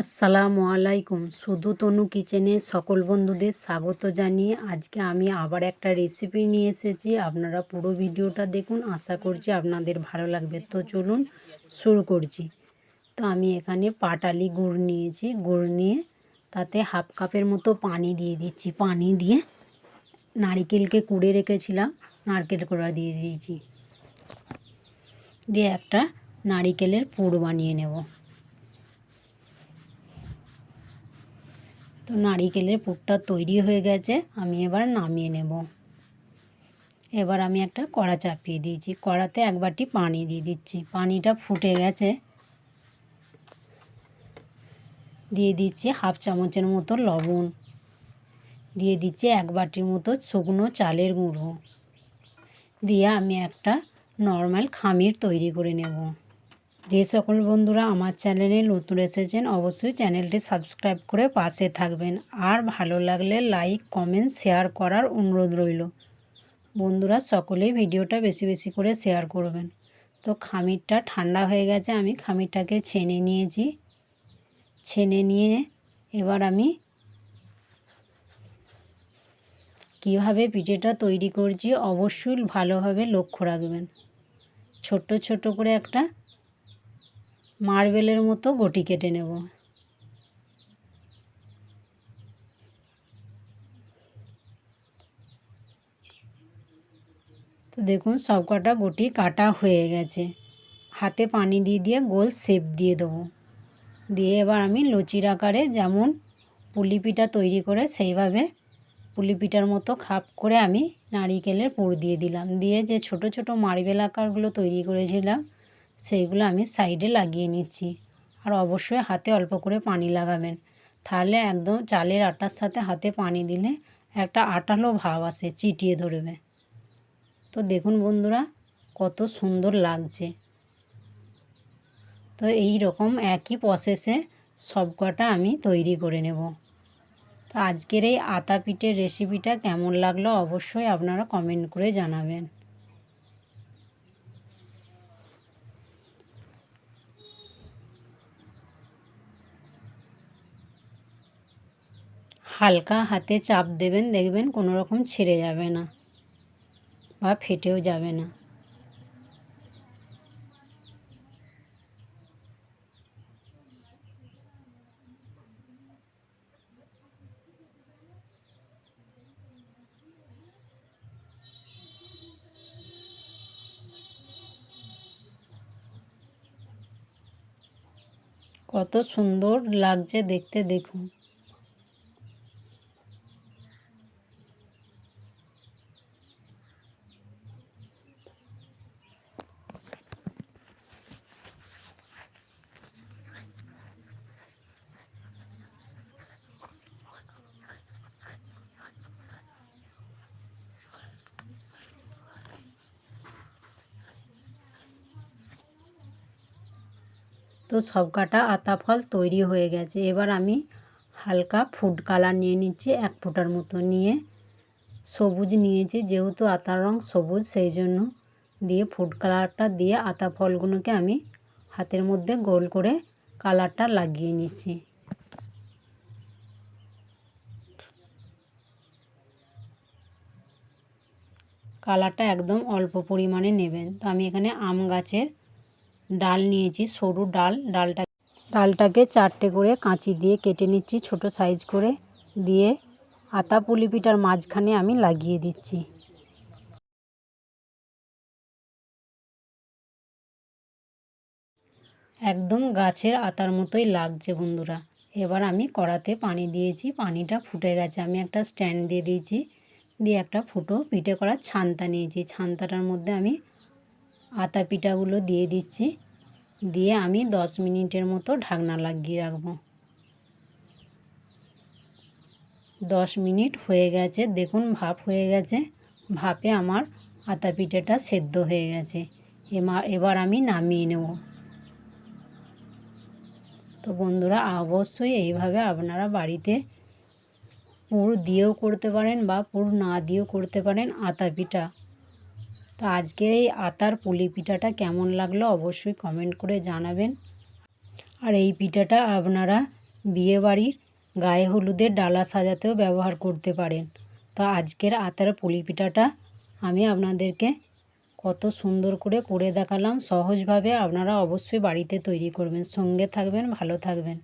আসসালামু আলাইকুম। শুধু তনু কিচেনে সকল বন্ধুদের স্বাগত জানিয়ে আজকে আমি আবার একটা রেসিপি নিয়ে এসেছি। আপনারা পুরো ভিডিওটা দেখুন, আশা করছি আপনাদের ভালো লাগবে। তো চলুন শুরু করছি। তো আমি এখানে পাটালি গুড় নিয়েছি। গুড় নিয়ে তাতে হাফ কাপের মতো পানি দিয়ে দিচ্ছি। পানি দিয়ে নারিকেলকে কুড়ে রেখেছিলাম, নারকেল কোড়া দিয়ে দিয়েছি। দিয়ে একটা নারিকেলের পুর বানিয়ে নেব। তো নারিকেলের পুরটা তৈরি হয়ে গেছে, আমি এবার নামিয়ে নেব। এবার আমি একটা কড়া চাপিয়ে দিয়েছি। কড়াতে এক বাটি পানি দিয়ে দিচ্ছি। পানিটা ফুটে গেছে। দিয়ে দিচ্ছি হাফ চামচের মতো লবণ। দিয়ে দিচ্ছি এক বাটির মতো শুকনো চালের গুঁড়ো। দিয়ে আমি একটা নর্মাল খামির তৈরি করে নেব। যে সকল বন্ধুরা আমার চ্যানেলে নতুন এসেছেন, অবশ্যই চ্যানেলটি সাবস্ক্রাইব করে পাশে থাকবেন। আর ভালো লাগলে লাইক, কমেন্ট, শেয়ার করার অনুরোধ রইল। বন্ধুরা, সকলেই ভিডিওটা বেশি বেশি করে শেয়ার করবেন। তো খামিরটা ঠান্ডা হয়ে গেছে, আমি খামিরটাকে ছেনে নিয়েছি। ছেনে নিয়ে এবার আমি কীভাবে পিঠেটা তৈরি করছি, অবশ্যই ভালোভাবে লক্ষ্য রাখবেন। ছোট্ট ছোট করে একটা মার্বেলের মতো গটি কেটে নেব। তো দেখুন, সব কটা গটি কাটা হয়ে গেছে। হাতে পানি দিয়ে দিয়ে গোল শেপ দিয়ে দেবো। দিয়ে এবার আমি লচির আকারে যেমন পুলি পিঠা তৈরি করে সেইভাবে পুলি পিঠার মতো খাপ করে আমি নারিকেলের পুর দিয়ে দিলাম। দিয়ে যে ছোট ছোট মার্বেল আকারগুলো তৈরি করেছিলাম সেইগুলো আমি সাইডে লাগিয়ে নিচ্ছি। আর অবশ্যই হাতে অল্প করে পানি লাগাবেন। তাহলে একদম চালের আটার সাথে হাতে পানি দিলে একটা আটালো ভাব আসে, চিটিয়ে ধরবে। তো দেখুন বন্ধুরা, কত সুন্দর লাগছে। তো এই রকম একই প্রসেসে সব কটা আমি তৈরি করে নেব। তো আজকের এই আতা পিঠের রেসিপিটা কেমন লাগল অবশ্যই আপনারা কমেন্ট করে জানাবেন। হালকা হাতে চাপ দেবেন, দেখবেন কোনো রকম ছিঁড়ে যাবে না বা ফেটেও যাবে না। কত সুন্দর লাগছে দেখতে, দেখুন। তো সব কাটা আতা ফল তৈরি হয়ে গেছে। এবার আমি হালকা ফুড কালার নিয়ে নিচ্ছি, এক ফুটার মতো নিয়ে। সবুজ নিয়েছি, যেহেতু আতার রং সবুজ, সেই জন্য দিয়ে ফুড কালারটা দিয়ে আতা ফলগুলোকে আমি হাতের মধ্যে গোল করে কালারটা লাগিয়ে নিচ্ছি। কালারটা একদম অল্প পরিমাণে নেবেন। তো আমি এখানে আম গাছের ডাল নিয়েছি সরু ডাল ডালটা ডালটাকে চারটে করে কাঁচি দিয়ে কেটে নিচ্ছি ছোট সাইজ করে দিয়ে আতা পুলি পিঠার মাঝখানে আমি লাগিয়ে দিচ্ছি। একদম গাছের আতার মতোই লাগছে বন্ধুরা। এবার আমি কড়াতে পানি দিয়েছি পানিটা ফুটে গেছে। আমি একটা স্ট্যান্ড দিয়ে দিয়েছি দিয়ে একটা ফুটো পিঠে করার ছান্তা নিয়েছি। ছান্তাটার মধ্যে আমি আতা পিঠাগুলো দিয়ে দিচ্ছি। দিয়ে আমি দশ মিনিটের মতো ঢাকনা লাগিয়ে রাখব। দশ মিনিট হয়ে গেছে। দেখুন, ভাপ হয়ে গেছে। ভাপে আমার আতা পিঠেটা সেদ্ধ হয়ে গেছে। এবার আমি নামিয়ে নেব। তো বন্ধুরা, অবশ্যই এইভাবে আপনারা বাড়িতে পুর দিয়েও করতে পারেন বা পুর না দিয়েও করতে পারেন আতা পিঠা তো আজকের এই আতার পুলি পিঠাটা কেমন লাগল অবশ্যই কমেন্ট করে জানাবেন। আর এই পিঠাটা আপনারা বিয়েবাড়ির গায়ে হলুদের ডালা সাজাতেও ব্যবহার করতে পারেন। তো আজকের আতার পুলি পিঠাটা আমি আপনাদেরকে কত সুন্দর করে করে দেখালাম। সহজভাবে আপনারা অবশ্যই বাড়িতে তৈরি করবেন। সঙ্গে থাকবেন, ভালো থাকবেন।